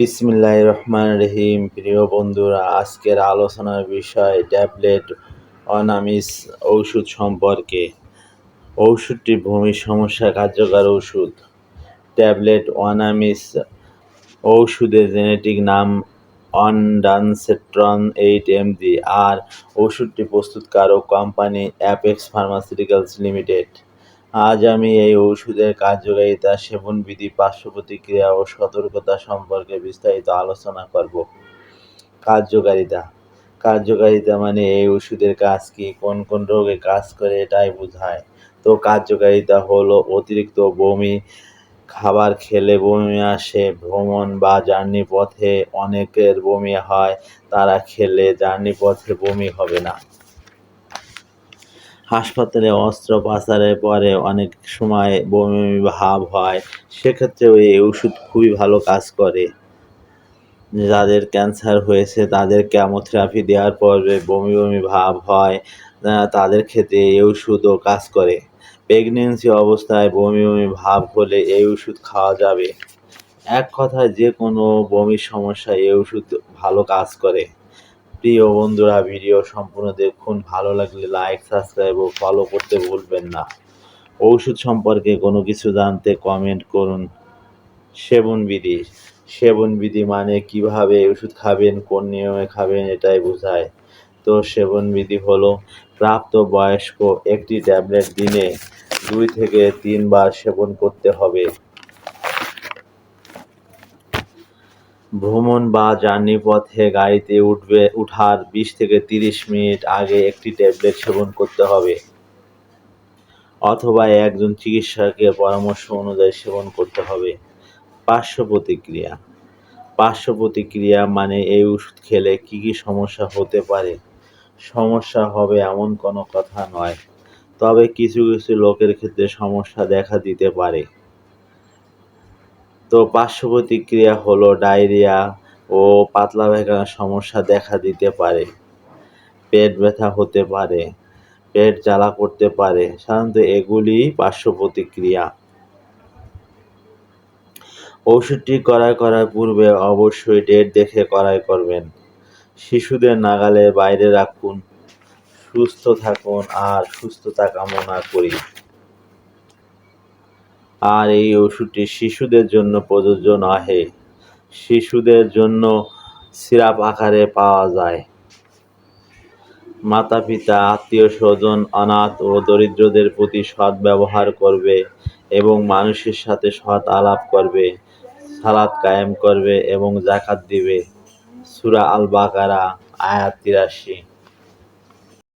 বিসমিল্লাহ রহমান রহিম। প্রিয় বন্ধুরা, আজকের আলোচনার বিষয় ট্যাবলেট অনামিস ঔষধ সম্পর্কে। ঔষধটি ভূমি সমস্যা কার্যকর ওষুধ ট্যাবলেট অনামিস ঔষধের জেনেটিক নাম অনডানসেট্রন এইট এমজি আর ওষুধটি প্রস্তুতকারক কোম্পানি অ্যাপেক্স ফার্মাসিউটিক্যালস লিমিটেড। আজ আমি এই ওষুধের কার্যকারিতা, সেবনবিধি পার্শ্ব প্রতিক্রিয়া ও সতর্কতা সম্পর্কে বিস্তারিত আলোচনা করব। কার্যকারিতা। কার্যকারিতা মানে এই ওষুধের কাজ কি, কোন কোন রোগে কাজ করে এটাই বোঝায়। তো কার্যকারিতা হলো অতিরিক্ত বমি, খাবার খেলে বমি আসে, ভ্রমণ বা জার্নি পথে অনেকের বমি হয়, তারা খেলে জার্নি পথে বমি হবে না। হাসপাতালে অস্ত্রোপচারের পরে অনেক সময় বমি বমি ভাব হয় সেক্ষেত্রেও এই ওষুধ খুবই ভালো কাজ করে। যাদের ক্যান্সার হয়েছে, তাদের কেমোথেরাপি দেওয়ার পরে বমি বমি ভাব হয় তাদের ক্ষেত্রে এই ওষুধও কাজ করে। প্রেগনেন্সি অবস্থায় বমি বমি ভাব হলে এই ওষুধ খাওয়া যাবে। এক কথায় যে কোনো বমির সমস্যায় এই ওষুধ ভালো কাজ করে। প্রিয় বন্ধুরা, ভিডিও সম্পূর্ণ দেখুন। ভালো লাগলে লাইক সাবস্ক্রাইব ও ফলো করতে ভুলবেন না। ঔষধ সম্পর্কে কোনো কিছু জানতে কমেন্ট করুন। সেবনবিধি সেবনবিধি মানে কীভাবে ওষুধ খাবেন, কোন নিয়মে খাবেন এটাই বোঝায়। তো সেবনবিধি হলো প্রাপ্ত বয়স্ক একটি ট্যাবলেট দিনে দুই থেকে তিনবার সেবন করতে হবে। ভ্রমণ বা জার্নি পথে গাড়িতে উঠবে, উঠার বিশ থেকে তিরিশ মিনিট আগে একটি ট্যাবলেট সেবন করতে হবে অথবা একজন চিকিৎসকের পরামর্শ অনুযায়ী সেবন করতে হবে। পার্শ্ব প্রতিক্রিয়া। পার্শ্ব প্রতিক্রিয়া মানে এই ওষুধ খেলে কী কী সমস্যা হতে পারে? সমস্যা হবে এমন কোনো কথা নয়, তবে কিছু কিছু লোকের ক্ষেত্রে সমস্যা দেখা দিতে পারে। তো পার্শ্ব প্রতিক্রিয়া হলো ডায়রিয়া ও পাতলা পায়খানার সমস্যা দেখা দিতে পারে। পেট ব্যথা হতে পারে, পেট জ্বালা করতে পারে, সাধারণত এগুলি পার্শ্ব প্রতিক্রিয়া ওষুধটি করাই করার পূর্বে অবশ্যই ডেট দেখে করাই করবেন। শিশুদের নাগালের বাইরে রাখুন, সুস্থ থাকুন আর সুস্থতা কামনা করি। আর এই ওষুধটি শিশুদের জন্য প্রযোজ্য নহে। শিশুদের জন্য সিরাপ আকারে পাওয়া যায়। মাতা পিতা আত্মীয় স্বজন অনাথ ও দরিদ্রদের প্রতি সৎ ব্যবহার করবে এবং মানুষের সাথে সৎ আলাপ করবে, সালাদ কায়েম করবে এবং জাকাত দিবে। সুরা আল বাকারা আয়াত তিরাশি।